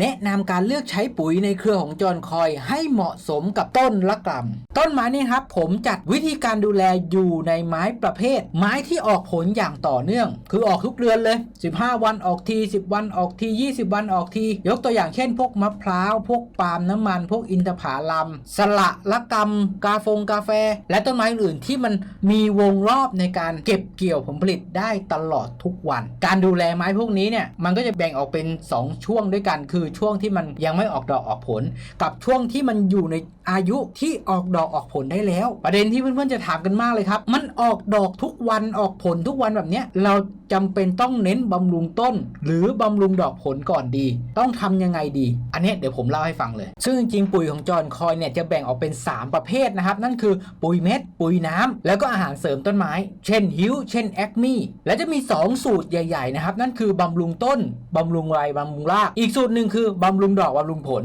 แนะนำการเลือกใช้ปุ๋ยในเครือของจอนคอยให้เหมาะสมกับต้นละกำต้นไม้นี่ครับผมจัดวิธีการดูแลอยู่ในไม้ประเภท ไม้ที่ออกผลอย่างต่อเนื่อง คือออกทุกเดือนเลย 15 วันออกที 10 วันออกที 20 วันออกที ยกตัวอย่างเช่น พวกมะพร้าวพวกปาล์มน้ำมัน พวกอินทผลัมสละละกำกาฟงกาแฟ และต้นไม้อื่นที่มันมีวงรอบในการเก็บเกี่ยวผลผลิตได้ตลอดทุกวัน การดูแลไม้พวกนี้เนี่ยมันก็จะแบ่งออกเป็น 2 ช่วงด้วยกันคือช่วงที่มันยังไม่ออกดอกออกผล กับช่วงที่มันอยู่ในอายุที่ออกดอกออกผลได้แล้ว ประเด็นที่เพื่อนๆจะถามกันมากเลยครับ มันออกดอกทุกวันออกผลทุกวันแบบเนี้ยเราจำเป็นต้องเน้นบำรุงต้น หรือบำรุงดอกผลก่อนดี ต้องทำยังไงดี อันนี้เดี๋ยวผมเล่าให้ฟังเลย ซึ่งจริงๆปุ๋ยของจอห์นคอยเนี่ยจะแบ่งออกเป็น 3 ประเภทนะครับ นั่นคือปุ๋ยเม็ด ปุ๋ยน้ำแล้วก็อาหารเสริมต้นไม้ เช่นฮิวเช่นแอคมี่และจะมี 2 สูตรใหญ่ ๆ นะครับ นั่นคือบำรุงต้นบำรุงใบบำรุงราก อีกสูตรหนึ่งคือบำรุงดอกบำรุงผล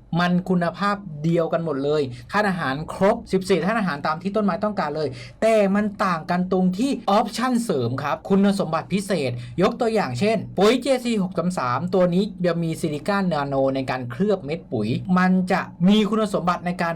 มันคุณภาพเดียวกันหมดเลยธาอาหารครบ 14ธาตุอาหารตามที่ต้นไม้ต้องการเลย แต่มันต่างกันตรงที่ออปชั่นเสริมครับ คุณสมบัติพิเศษ ยกตัวอย่างเช่น ปุ๋ย JC 6 3ตัวนี้จะมีซิลิก้านาโนในการเคลือบเม็ดปุ๋ย มันจะมีคุณสมบัติในการ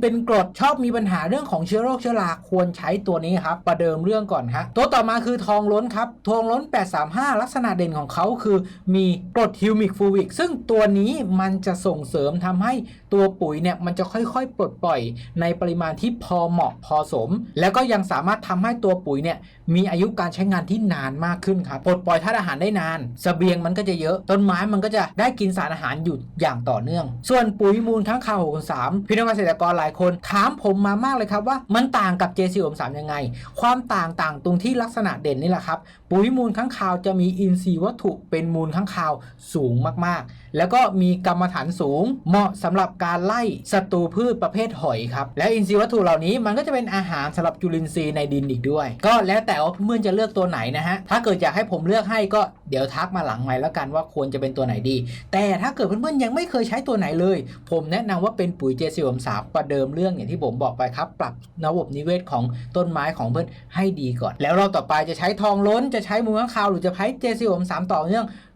เป็นกรดชอบมีปัญหาเรื่องของเชื้อโรคเชื้อราควรใช้ตัวนี้ครับ ประเดิมเรื่องก่อนฮะตัวต่อมาคือทองล้นครับ ทองล้น 835 ลักษณะเด่นของเขาคือมีกรดฮิวมิกฟูวิกซึ่งตัวนี้มันจะส่งเสริมทำให้ ตัวปุ๋ยเนี่ยมันจะค่อยๆ ปลดปล่อยในปริมาณที่พอเหมาะพอสม แล้วก็ยังสามารถทำให้ตัวปุ๋ยเนี่ยมีอายุการใช้งานที่นานมากขึ้นครับปลดปล่อยธาตุอาหารได้นานสเสบียงมันก็จะเยอะ ต้นไม้มันก็จะได้กินสารอาหารอยู่อย่างต่อเนื่อง ส่วนปุ๋ยมูลทั้งคาวหกสามพี่น้องเกษตรกรหลายคนถามผมมามากเลยครับว่ามันต่างกับ JC สามยังไง ความต่างต่างตรงที่ลักษณะเด่นนี่แหละครับปุ๋ยมูลข้างคาวจะมีอินทรีย์วัตถุเป็นมูลข้างคาวสูงมากๆ แล้วก็มีกรรมฐานสูง เหมาะสำหรับการไล่ศัตรูพืชประเภทหอยครับ และอินทรีย์วัตถุเหล่านี้มันก็จะเป็นอาหารสำหรับจุลินทรีย์ในดินอีกด้วย ก็แล้วแต่ว่าเพื่อนจะเลือกตัวไหนนะฮะ ถ้าเกิดอยากให้ผมเลือกให้ก็เดี๋ยวทักมาหลังใหม่แล้วกันว่าควรจะเป็นตัวไหนดี แต่ถ้าเกิดเพื่อนๆยังไม่เคยใช้ตัวไหนเลย ผมแนะนำว่าเป็นปุ๋ยเจสิมสามประเดิมเรื่องอย่างที่ผมบอกไปครับ ปรับระบบนิเวศของต้นไม้ของเพื่อนให้ดีก่อน แล้วเราต่อไปจะใช้ทองล้นจะใช้มูลข้างคาวหรือจะใช้เจสิมสามต่อเนื่อง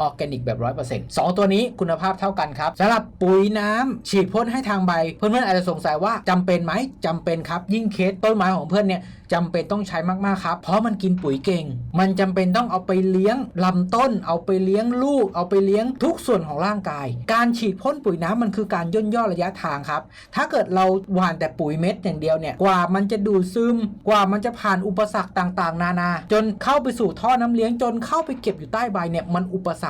ออร์แกนิกแบบ100%สองตัวนี้คุณภาพเท่ากันครับสำหรับปุ๋ยน้ำฉีดพ่นให้ทางใบ เพื่อนๆอาจจะสงสัยว่าจำเป็นไหมจำเป็นครับ ยิ่งเคสต้นไม้ของเพื่อนเนี่ยจำเป็นต้องใช้มากๆครับ เพราะมันกินปุ๋ยเก่ง มันจำเป็นต้องเอาไปเลี้ยงลำต้น เอาไปเลี้ยงลูก เอาไปเลี้ยงทุกส่วนของร่างกาย การฉีดพ่นปุ๋ยน้ำมันคือการย่นย่อระยะทางครับ ถ้าเกิดเราหว่านแต่ปุ๋ยเม็ดอย่างเดียวเนี่ย กว่ามันจะดูดซึม กว่ามันจะผ่านอุปสรรคต่างๆ นานา จนเข้าไปสู่ท่อน้ำเลี้ยง จนเข้าไปเก็บอยู่ใต้ใบเนี่ย มันอุปสรรค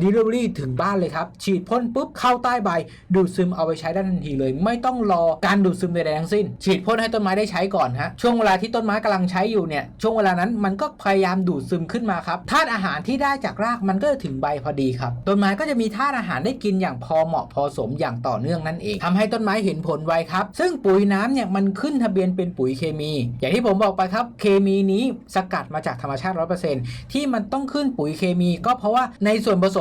Delivery ถึงบ้านเลยครับ ฉีดพ่นปุ๊บเข้าใต้ใบ ดูดซึมเอาไปใช้ได้ทันทีเลย ไม่ต้องรอการดูดซึมใดๆทั้งสิ้น ฉีดพ่นให้ต้นไม้ได้ใช้ก่อนฮะช่วงเวลาที่ต้นไม้กำลังใช้อยู่เนี่ยช่วงเวลานั้นมันก็พยายามดูดซึมขึ้นมาครับธาตุอาหารที่ได้จากรากมันก็จะถึงใบพอดีครับต้นไม้ก็จะมีธาตุอาหารได้กินอย่างพอเหมาะพอสมอย่างต่อเนื่องนั่นเองทำให้ต้นไม้เห็นผลไวครับ ซึ่งปุ๋ยน้ำเนี่ยมันขึ้นทะเบียนเป็นปุ๋ยเคมี อย่างที่ผมบอกไปครับ เคมีนี้สกัดมาจากธรรมชาติ 100%ที่มันต้องขึ้นปุ๋ยเคมี ก็เพราะว่าในส่วนผส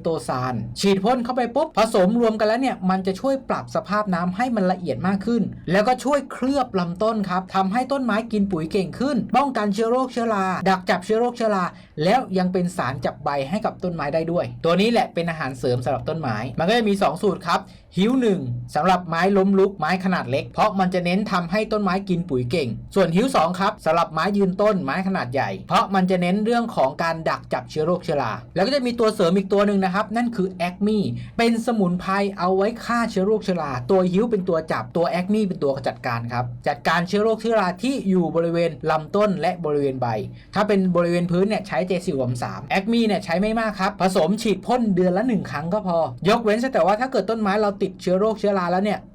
โตซานฉีดพ่นเข้าไปปุ๊บผสมรวมกันแล้วเนี่ยมันจะช่วยปรับสภาพน้ำให้มันละเอียดมากขึ้น แล้วก็ช่วยเคลือบลำต้นครับทำให้ต้นไม้กินปุ๋ยเก่งขึ้น ป้องกันเชื้อโรคเชื้อราดักจับเชื้อโรคเชื้อราแล้วยังเป็นสารจับใบให้กับต้นไม้ได้ด้วย ตัวนี้แหละเป็นอาหารเสริมสำหรับต้นไม้มันก็จะมี 2 สูตรครับ หิวหนึ่งสำหรับไม้ล้มลุกไม้ขนาดเล็ก เพราะมันจะเน้นทำให้ต้นไม้กินปุ๋ยเก่ง ส่วนหิวสองครับสำหรับไม้ยืนต้นไม้ขนาดใหญ่ เพราะมันจะเน้นเรื่องของการดักจับเชื้อโรคเชื้อราแล้วก็จะมีตัวเสริมอีกตัวหนึ่งนะครับ นั่นคือแอคมี่เป็นสมุนไพรเอาไว้ฆ่าเชื้อโรคเชื้อราตัวหิวเป็นตัวจับตัวแอคมี่เป็นตัวจัดการครับจัดการเชื้อโรคเชื้อราที่อยู่บริเวณลำต้นและบริเวณใบ ถ้าเป็นบริเวณพื้นเนี่ยใช้เจสิวมสามแอคมี่เนี่ยใช้ไม่มากครับผสมฉีดพ่นเดือนละหนึ่งครั้งก็พอ ยกเว้นแต่ว่าถ้าเกิดต้นไม้เราติดเชื้อโรคเชื้อราแล้วเนี่ย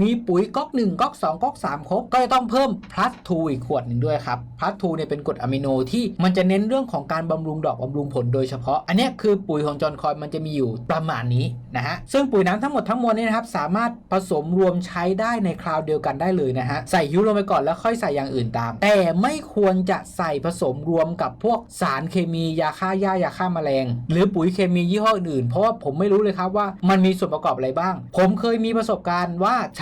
มีปุ๋ยก๊อก1ก๊อก2ก๊อก3ครบก็จะต้องเพิ่ม plus 2อีกขวดหนึ่งด้วยครับ plus 2เนี่ยเป็นกรดอะมิโนที่มันจะเน้นเรื่องของการบำรุงดอกบำรุงผลโดยเฉพาะ อันเนี้ยคือปุ๋ยของจอห์นคอยมันจะมีอยู่ประมาณนี้นะฮะซึ่งปุ๋ยน้ำทั้งหมดทั้งมวลเนี่ยนะครับสามารถผสมรวมใช้ได้ในคราวเดียวกันได้เลยนะฮะใส่ฮิวลงไปก่อนแล้วค่อยใส่อย่างอื่นตาม แต่ไม่ควรจะใส่ผสมรวมกับพวกสารเคมียาฆ่าหญ้ายาฆ่าแมลง หรือปุ๋ยเคมียี่ห้ออื่นๆเพราะว่าผมไม่รู้เลยครับว่ามันมีส่วนประกอบอะไรบ้าง ผมเคยมีประสบการณ์ว่าใ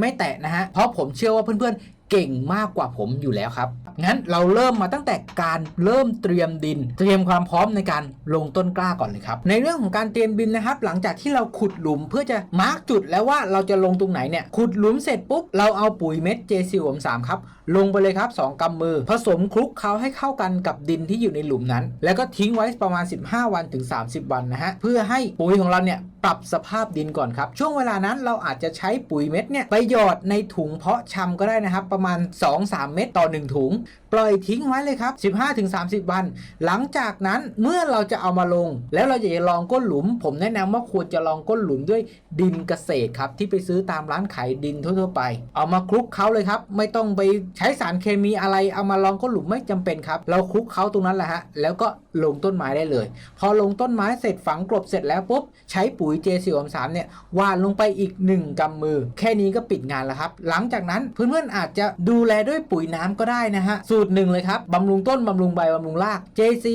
ไม่แตะนะฮะ เพราะผมเชื่อว่าเพื่อนๆ เก่งมากกว่าผมอยู่แล้วครับ งั้นเราเริ่มมาตั้งแต่การเริ่มเตรียมดิน เตรียมความพร้อมในการลงต้นกล้าก่อนเลยครับ ในเรื่องของการเตรียมดินนะครับ หลังจากที่เราขุดหลุมเพื่อจะมาร์กจุดแล้วว่าเราจะลงตรงไหนเนี่ย ขุดหลุมเสร็จปุ๊บ เราเอาปุ๋ยเม็ด j 4 3 3ครับ ลงไปเลยครับ 2กำมือ ผสมคลุกเคล้าให้เข้ากันกับดินที่อยู่ในหลุมนั้น แล้วก็ทิ้งไว้ประมาณ 15 วันถึง 30 วันนะฮะ เพื่อให้ปุ๋ยของเราเนี่ย ปรับสภาพดินก่อนครับ ช่วงเวลานั้นเราอาจจะใช้ปุ๋ยเม็ดเนี่ยไปหยอดในถุงเพาะชำก็ได้นะครับ ประมาณ 2-3 เม็ดต่อ 1 ถุง ปล่อยทิ้งไว้เลยครับ 15-30 วัน หลังจากนั้นเมื่อเราจะเอามาลง แล้วเราจะลองก้นหลุม ผมแนะนำว่าควรจะลองก้นหลุมด้วยดินเกษตรครับที่ไปซื้อตามร้านขายดินทั่วๆไป เอามาคลุกเคล้าเลยครับ ไม่ต้องไปใช้สารเคมีอะไรเอามาลองก้นหลุมไม่จำเป็นครับ เราคลุกเคล้าตรงนั้นแหละฮะแล้วก็ลงต้นไม้ได้เลย พอลงต้นไม้เสร็จฝังกลบเสร็จแล้วปุ๊บใช้ปุ๋ย J4 3เนี่ยหวานลงไปอีก 1กำมือ แค่นี้ก็ปิดงานแล้วครับ หลังจากนั้นเพื่อนๆอาจจะดูแลด้วยปุ๋ยน้ำก็ได้นะฮะ สูตรหนึ่งเลยครับบำรุงต้นบำรุงใบบำรุงราก JC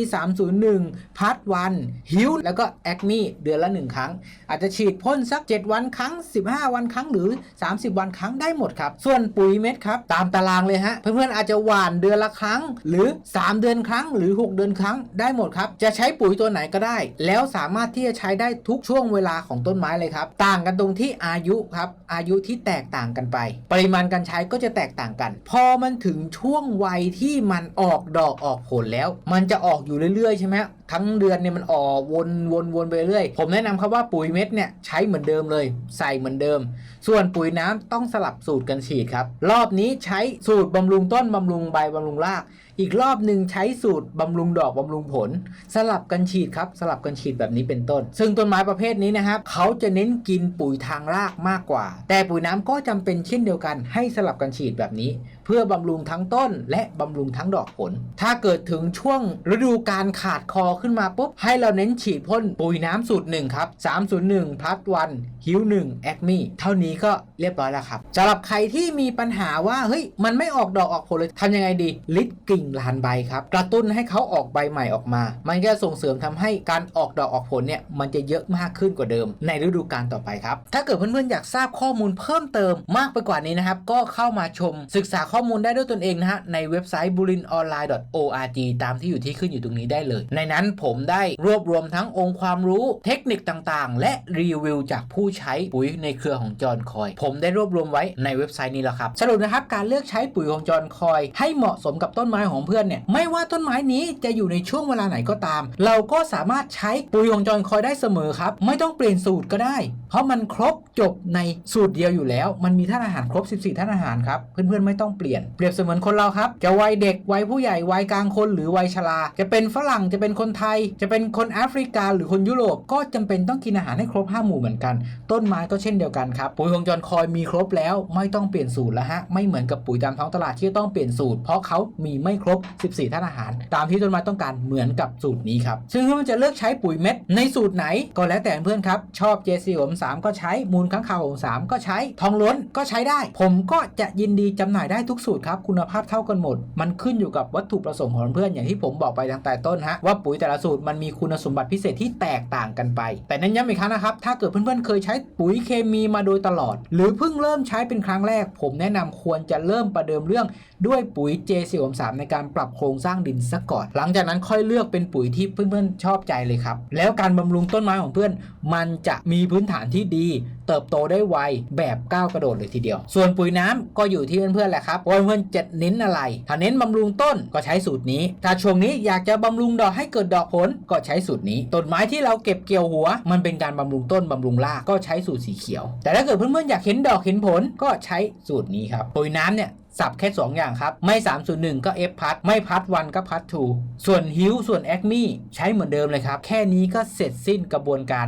301พัดวันฮิวแล้วก็แอคมีเดือนละ 1 ครั้ง อาจจะฉีดพ่นสัก 7 วันครั้ง 15 วันครั้งหรือ 30 วันครั้งได้หมดครับ ส่วนปุ๋ยเม็ดครับตามตารางเลยฮะเพื่อนๆอาจจะหว่านเดือนละครั้ง หรือ 3 เดือนครั้งหรือ 6 เดือนครั้งได้หมดครับจะใช้ปุ๋ยตัวไหนก็ได้ แล้วสามารถที่จะใช้ได้ทุกช่วงเวลาของต้นไม้เลยครับ ต่างกันตรงที่อายุครับ อายุที่แตกต่างกันไป ปริมาณการใช้ก็จะแตกต่างกัน พอมันถึงช่วงวัยที่มันออกดอกออกผลแล้ว มันจะออกอยู่เรื่อยๆ ใช่ไหมทั้งเดือนเนี่ยมันออกวนวนวนไปเรื่อย ผมแนะนำครับว่าปุ๋ยเม็ดเนี่ยใช้เหมือนเดิมเลย ใส่เหมือนเดิม ส่วนปุ๋ยน้ำต้องสลับสูตรกันฉีดครับ รอบนี้ใช้สูตรบำรุงต้นบำรุงใบบำรุงราก อีกรอบหนึ่งใช้สูตรบำรุงดอกบำรุงผล สลับกันฉีดครับ สลับกันฉีดแบบนี้เป็นต้น ซึ่งต้นไม้ประเภทนี้นะครับเขาจะเน้นกินปุ๋ยทางรากมากกว่า แต่ปุ๋ยน้ำก็จำเป็นเช่นเดียวกัน ให้สลับกันฉีดแบบนี้ เพื่อบำรุงทั้งต้น และบำรุงทั้งดอกผล ถ้าเกิดถึงช่วงฤดูการขาดคอขึ้นมาปุ๊บให้เราเน้นฉีดพ่นปุ๋ยน้ำสูตรหนึ่งครับ301พัดวันฮิวหนึ่งแอคมี่เท่านี้ก็เรียบร้อยแล้วครับสำหรับใครที่มีปัญหาว่าเฮ้ยมันไม่ออกดอกออกผลเลยทำยังไงดีลิดกิ่งล้านใบครับ กระตุ้นให้เขาออกใบใหม่ออกมา มันก็ส่งเสริมทำให้การออกดอกออกผลเนี่ยมันจะเยอะมากขึ้นกว่าเดิม ในฤดูกาลต่อไปครับ ถ้าเกิดเพื่อนๆอยากทราบข้อมูลเพิ่มเติมมากไปกว่านี้นะครับ ก็เข้ามาชมศึกษาข้อมูลได้ด้วยตนเองนะฮะในเว็บไซต์ burinonline.org ตามที่อยู่ที่ขึ้นอยู่ตรงนี้ได้เลย ในนั้นผมได้รวบรวมทั้งองค์ความรู้เทคนิคต่างๆ และรีวิวจากผู้ใช้ปุ๋ยในเครือของจอห์นคอย ผมได้รวบรวมไว้ในเว็บไซต์นี้แล้วครับสรุปนะครับการเลือกใช้ปุ๋ยของจอห์นคอย ให้เหมาะสมกับต้นไม้ของเพื่อนเนี่ยไม่ว่าต้นไม้นี้จะอยู่ในช่วงเวลาไหนก็ตาม เราก็สามารถใช้ปุ๋ยของจอนคอยได้เสมอครับ ไม่ต้องเปลี่ยนสูตรก็ได้ เพราะมันครบจบในสูตรเดียวอยู่แล้ว มันมีท่านอาหารครบ 14ท่านอาหารครับเพื่อนๆไม่ต้องเปลี่ยนเปรียบเสมือนคนเราครับ จะวัยเด็กวัยผู้ใหญ่วัยกลางคนหรือวัยชราจะเป็นฝรั่งจะเป็นคนไทย จะเป็นคนแอฟริกา หรือคนยุโรปก็จำเป็นต้องกินอาหารให้ครบ5หมู่เหมือนกัน ต้นไม้ก็เช่นเดียวกันครับปุ๋ยของจอนคอยมีครบแล้วไม่ต้องเปลี่ยนสูตรแล้วฮะไม่เหมือนกับปุ๋ยตามท้องตลาดที่ต้องเปลี่ยนสูตร เพราะเขามีไม่ครบ 14ท่านอาหาร ตามที่ต้นไม้ต้องการเหมือนกับสูตรนี้ครับ ซึ่งมันจะเลือกใช้ปุ๋ยเม็ดในสูตรไหนก็แล้วแต่เพื่อนครับ ชอบ JC ผม3ก็ใช้มูลค้างคาวผม3ก็ใช้ทองล้นก็ใช้ได้ ผมก็จะยินดีจำหน่ายได้ทุกสูตรครับ คุณภาพเท่ากันหมด มันขึ้นอยู่กับวัตถุประสงค์ของเพื่อนอย่างที่ผมบอกไปตั้งแต่ต้นฮะว่าปุ๋ยแต่ละสูตรมันมีคุณสมบัติพิเศษที่แตกต่างกันไป แต่เน้นย้ำอีกครั้งนะครับถ้าเกิดเพื่อนๆเคยใช้ปุ๋ยเคมีมาโดยตลอด หรือเพิ่งเริ่มใช้เป็นครั้งแรก ผมแนะนำควรจะเริ่มประเดิมเรื่องด้วยปุ๋ย J4 3 ในการปรับโครงสร้างดินซะก่อน หลังจากนั้นค่อยเลือกเป็นปุ๋ยที่เพื่อนๆชอบใจเลยครับ แล้วการบำรุงต้นไม้ของเพื่อน มันจะมีพื้นฐานที่ดี เติบโตได้ไวแบบก้าวกระโดดเลยทีเดียว ส่วนปุ๋ยน้ำก็อยู่ที่เพื่อนๆแหละครับว่าเพื่อนๆจะเน้นอะไร ถ้าเน้นบำรุงต้นก็ใช้สูตรนี้ ถ้าช่วงนี้อยากจะบำรุงดอกให้เกิดดอกผลก็ใช้สูตรนี้ต้นไม้ที่เราเก็บเกี่ยวหัว มันเป็นการบำรุงต้นบำรุงรากก็ใช้สูตรสีเขียว แต่ถ้าเกิดเพื่อนๆอยากเห็นดอกเห็นผลก็ใช้สูตรนี้ครับปุ๋ยน้ำเนี่ย สับแค่ 2 อย่างครับ ไม่ 301 ก็ F พัดไม่พัดวันก็พัดทูส่วนฮิวส่วนแอคมี่ใช้เหมือนเดิมเลยครับ แค่นี้ก็เสร็จสิ้นกระบวนการ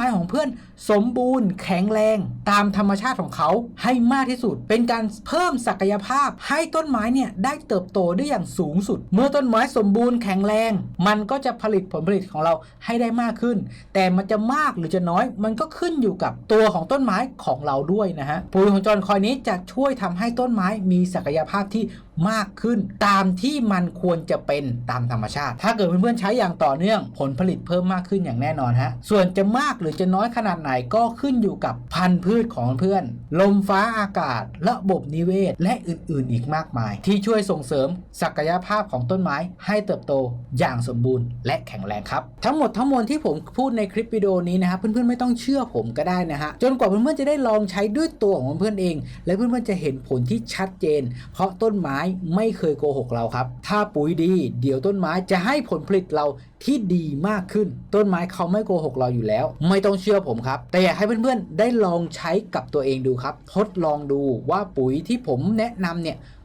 ของเพื่อน สมบูรณ์แข็งแรงตามธรรมชาติของเขาให้มากที่สุด เป็นการเพิ่มศักยภาพให้ต้นไม้เนี่ยได้เติบโตได้อย่างสูงสุด เมื่อต้นไม้สมบูรณ์แข็งแรง มันก็จะผลิตผลผลิตของเราให้ได้มากขึ้น แต่มันจะมากหรือจะน้อย มันก็ขึ้นอยู่กับตัวของต้นไม้ของเราด้วยนะฮะปุ๋ยของจอห์นคอยนี้จะช่วยทำให้ต้นไม้มีศักยภาพที่มากขึ้น ตามที่มันควรจะเป็นตามธรรมชาติ ถ้าเกิดเพื่อนๆใช้อย่างต่อเนื่องผลผลิตเพิ่มมากขึ้นอย่างแน่นอนฮะส่วนจะมากหรือจะน้อยขนาดไหนไหนก็ขึ้นอยู่กับพันธุ์พืชของเพื่อน ลมฟ้าอากาศ ระบบนิเวศ และอื่นๆ อีกมากมาย ที่ช่วยส่งเสริมศักยภาพของต้นไม้ให้เติบโตอย่างสมบูรณ์ และแข็งแรงครับ ทั้งหมดทั้งมวลที่ผมพูดในคลิปวิดีโอนี้นะครับเพื่อนๆไม่ต้องเชื่อผมก็ได้นะฮะจนกว่าเพื่อนๆจะได้ลองใช้ด้วยตัวของเพื่อนๆเอง และเพื่อนๆจะเห็นผลที่ชัดเจน เพราะต้นไม้ไม่เคยโกหกเราครับ ถ้าปุ๋ยดี เดี๋ยวต้นไม้จะให้ผลผลิตเรา ที่ดีมากขึ้น ต้นไม้เขาไม่โกหกเราอยู่แล้ว ไม่ต้องเชื่อผมครับ แต่อยากให้เพื่อนๆ ได้ลองใช้กับตัวเองดูครับ ทดลองดูว่าปุ๋ยที่ผมแนะนำเนี่ย